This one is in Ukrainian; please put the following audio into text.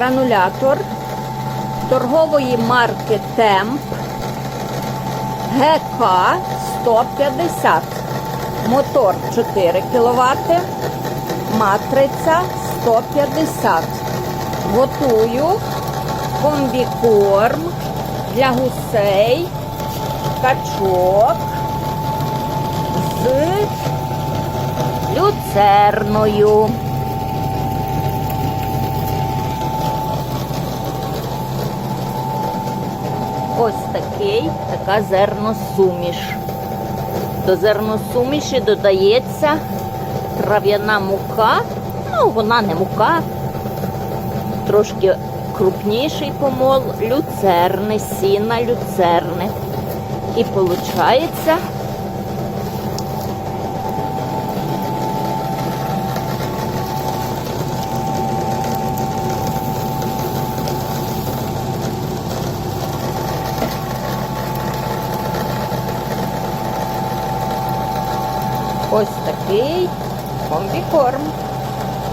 гранулятор торгової марки Темп ГК 150. Мотор 4 кВт, матриця 150. Готую комбікорм для гусей, качок з люцерною. Ось такий, така зерносуміш. До зерносуміші додається трав'яна мука. Ну, вона не мука, трошки крупніший помол, люцерни, сіна люцерни. І виходить ось такий комбікорм.